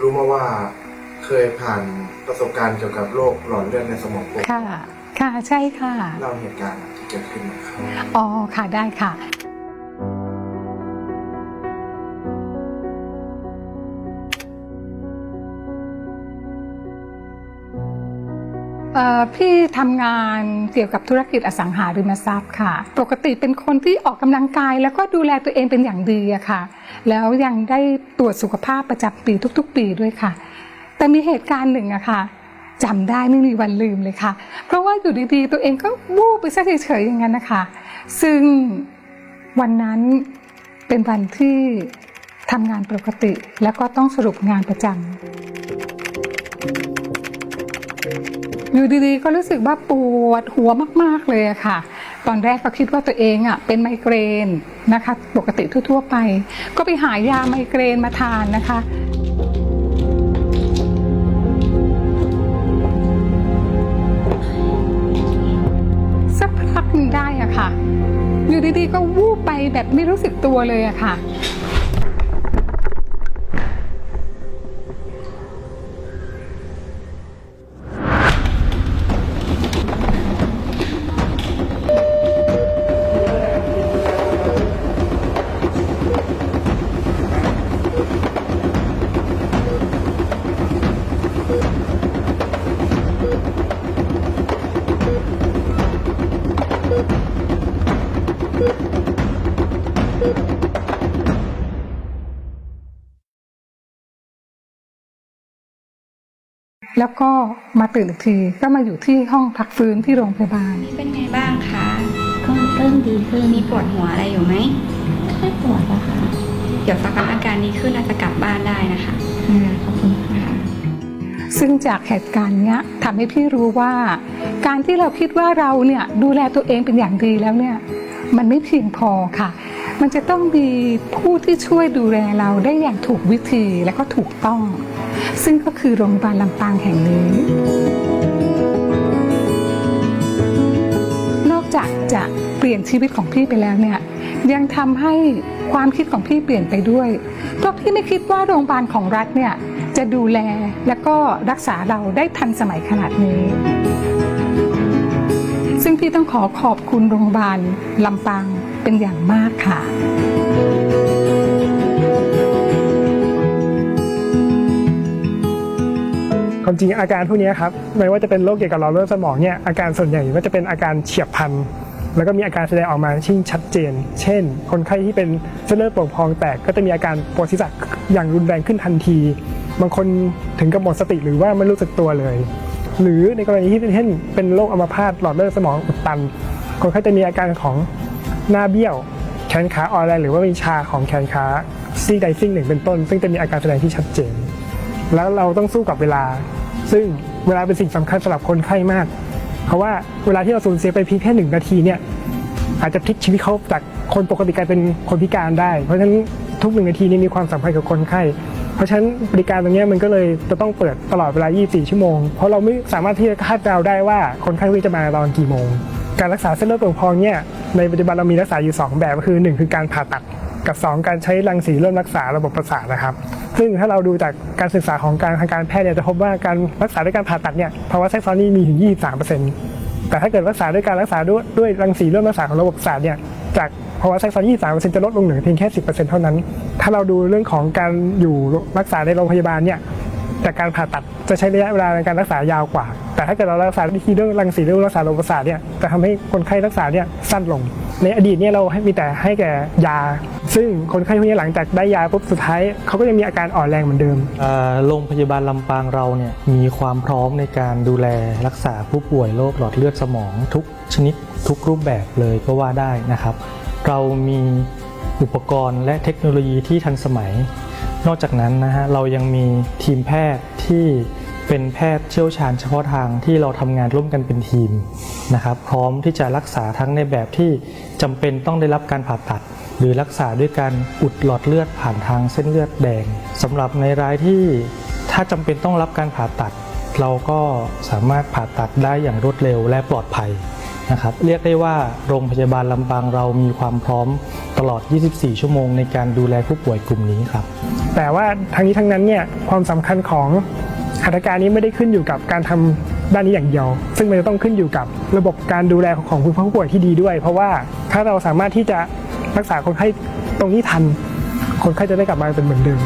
รู้มาว่าเคยผ่านประสบการณ์เกี่ยวกับโรคหลอดเลือดในสมองโป่งค่ะ ค่ะใช่ค่ะ เล่าเหตุการณ์ที่เกิดขึ้นหนะครับ อ๋อค่ะได้ค่ะ พี่ทำงานเกี่ยวกับธุรกิจอสังหาริมทรัพย์ค่ะ ปกติเป็นคนที่ออกกำลังกาย แล้วก็ดูแลตัวเองเป็นอย่างดีอะค่ะ แล้วยังได้ตรวจสุขภาพประจำปีทุก ๆ ปีด้วยค่ะ แต่มีเหตุการณ์หนึ่งอะค่ะจำได้ไม่มีวันลืมเลยค่ะ เพราะว่าอยู่ดีๆ ตัวเองก็วูบไปซะเฉยๆอย่างนั้นนะคะ ซึ่งวันนั้นเป็นวันที่ทำงานปกติ แล้วก็ต้องสรุปงานประจำ อยู่ดีๆ ก็รู้สึกว่าปวดหัวมากๆเลยค่ะ ตอนแรกก็คิดว่าตัวเองอะเป็นไมเกรนนะคะ ปกติทั่วๆไป ก็ไปหายาไมเกรนมาทานนะคะสักพักหนึ่งได้อะค่ะ อยู่ดีๆ ก็วูบไปแบบไม่รู้สึกตัวเลยอะค่ะ แล้วก็มาตื่นอีกทีก็มาอยู่ที่ห้องพักฟื้นที่โรงพยาบาลเป็นไงบ้างคะก็เริ่มดีขึ้นมีปวดหัวอะไรอยู่ไหมไม่ปวดแล้วค่ะ เดี๋ยวสักพักอาการนี้ขึ้นอาจจะกลับบ้านได้นะคะอ่าขอบคุณค่ะซึ่งจากเหตุการณ์เนี้ยทำให้พี่รู้ว่า การที่เราคิดว่าเราเนี่ยดูแลตัวเองเป็นอย่างดีแล้วเนี่ย มันไม่เพียงพอค่ะ มันจะต้องมีผู้ที่ช่วยดูแลเราได้อย่างถูกวิธีและก็ถูกต้อง ซึ่งก็คือโรงพยาบาลลำปางแห่งนี้ นอกจากจะเปลี่ยนชีวิตของพี่ไปแล้วเนี่ยยังทำให้ความคิดของพี่เปลี่ยนไปด้วย เพราะพี่ไม่คิดว่าโรงพยาบาลของรัฐเนี่ยจะดูแลและก็รักษาเราได้ทันสมัยขนาดนี้ ซึ่งพี่ต้องขอขอบคุณโรงพยาบาลลำปาง เป็นอย่างมากค่ะความจริงอาการพวกนี้ครับไม่ว่าจะเป็นโรคเกี่ยวกับหลอดเลือดสมองเนี่ยอาการส่วนใหญ่ก็จะเป็นอาการเฉียบพลันแล้วก็มีอาการแสดงออกมาที่ชัดเจน เช่น คนไข้ที่เป็นเส้นเลือดโป่งพองแตกก็จะมีอาการปวดศีรษะอย่างรุนแรงขึ้นทันที บางคนถึงกับหมดสติหรือว่าไม่รู้สึกตัวเลย หรือในกรณีที่เช่นเป็นโรคอัมพาตหลอดเลือดสมองอุดตัน คนไข้จะมีอาการของ หน้าเบี้ยว แขนขาอ่อนแรงหรือว่ามีชาของแขนขาซีกใดซีกหนึ่งเป็นต้น ซึ่งจะมีอาการแสดงที่ชัดเจน แล้วเราต้องสู้กับเวลา ซึ่งเวลาเป็นสิ่งสำคัญสำหรับคนไข้มาก เพราะว่าเวลาที่เราสูญเสียไปเพียงแค่หนึ่งนาทีเนี่ยอาจจะพลิกชีวิตเขาจากคนปกติกลายเป็นคนพิการได้ เพราะฉะนั้นทุกหนึ่งนาทีนี้มีความสำคัญกับคนไข้ เพราะฉะนั้นบริการตรงนี้มันก็เลยจะต้องเปิดตลอดเวลา 24 ชั่วโมง เพราะเราไม่สามารถที่จะคาดเดาได้ว่าคนไข้จะมาตอนกี่โมง การรักษาเส้นเลือดโป่งพองเนี่ย ในปัจจุบันเรามีรักษาอยู่ 2 แบบก็คือ 1 คือการผ่าตัดกับ 2 การใช้รังสีริ่มรักษาระบบประสาทนะครับ ซึ่งถ้าเราดูจากการศึกษาของการทางการแพทย์เนี่ยจะพบว่าการรักษาด้วยการผ่าตัดเนี่ยภาวะแทรกซ้อนนี่มีถึง 23%แต่ถ้าเกิดรักษาด้วยการรักษาด้วยด้วยรังสีริ่มรักษาของระบบประสาทเนี่ยจากภาวะแทรกซ้อน23 จะลดลงเหลือเพียงแค่ 10%เท่านั้น ถ้าเราดูเรื่องของการอยู่รักษาในโรงพยาบาลเนี่ยจากการผ่าตัดจะใช้ระยะเวลาในการรักษายาวกว่า แต่ถ้าเกิดเรารักษาวิธีเรื่องรังสีเรื่องรักษาโรคประสาทเนี่ยจะทำให้คนไข้รักษาเนี่ยสั้นลง ในอดีตเนี่ยเราให้มีแต่ให้แก่ยา ซึ่งคนไข้พวกนี้หลังจากได้ยาปุ๊บสุดท้ายเขาก็ยังมีอาการอ่อนแรงเหมือนเดิมโรงพยาบาลลำปางเราเนี่ยมีความพร้อมในการดูแลรักษาผู้ป่วยโรคหลอดเลือดสมองทุกชนิดทุกรูปแบบเลยก็ว่าได้นะครับ เรามีอุปกรณ์และเทคโนโลยีที่ทันสมัย นอกจากนั้นนะฮะเรายังมีทีมแพทย์ที่ เป็นแพทย์เชี่ยวชาญเฉพาะทางที่เราทำงานร่วมกันเป็นทีมนะครับ พร้อมที่จะรักษาทั้งในแบบที่จำเป็นต้องได้รับการผ่าตัด หรือรักษาด้วยการอุดหลอดเลือดผ่านทางเส้นเลือดแดงสำหรับในรายที่ถ้าจำเป็นต้องรับการผ่าตัด เราก็สามารถผ่าตัดได้อย่างรวดเร็วและปลอดภัยนะครับเรียกได้ว่าโรงพยาบาลลำปางเรามีความพร้อมตลอด 24 ชั่วโมงในการดูแลผู้ป่วยกลุ่มนี้ครับ แต่ว่าทั้งนี้ทั้งนั้นเนี่ยความสำคัญของ หัตถการนี้ไม่ได้ขึ้นอยู่กับการทำด้านนี้อย่างเดียว ซึ่งมันจะต้องขึ้นอยู่กับระบบการดูแลของคุณผู้ป่วยที่ดีด้วย เพราะว่าถ้าเราสามารถที่จะรักษาคนไข้ตรงนี้ทัน คนไข้จะได้กลับมาเป็นเหมือนเดิม